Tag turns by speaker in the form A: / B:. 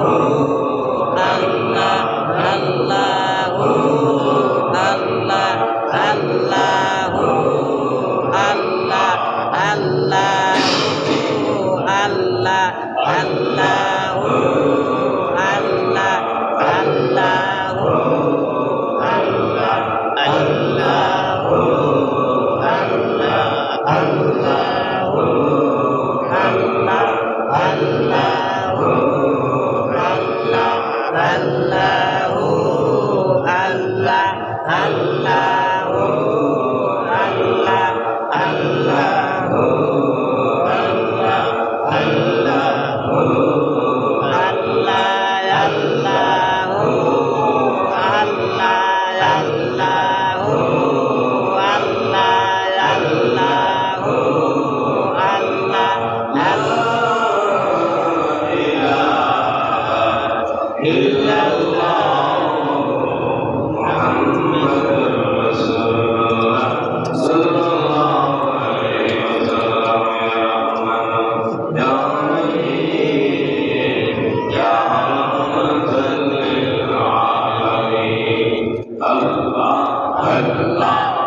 A: Allah আল্লাহ। আল্লাহ।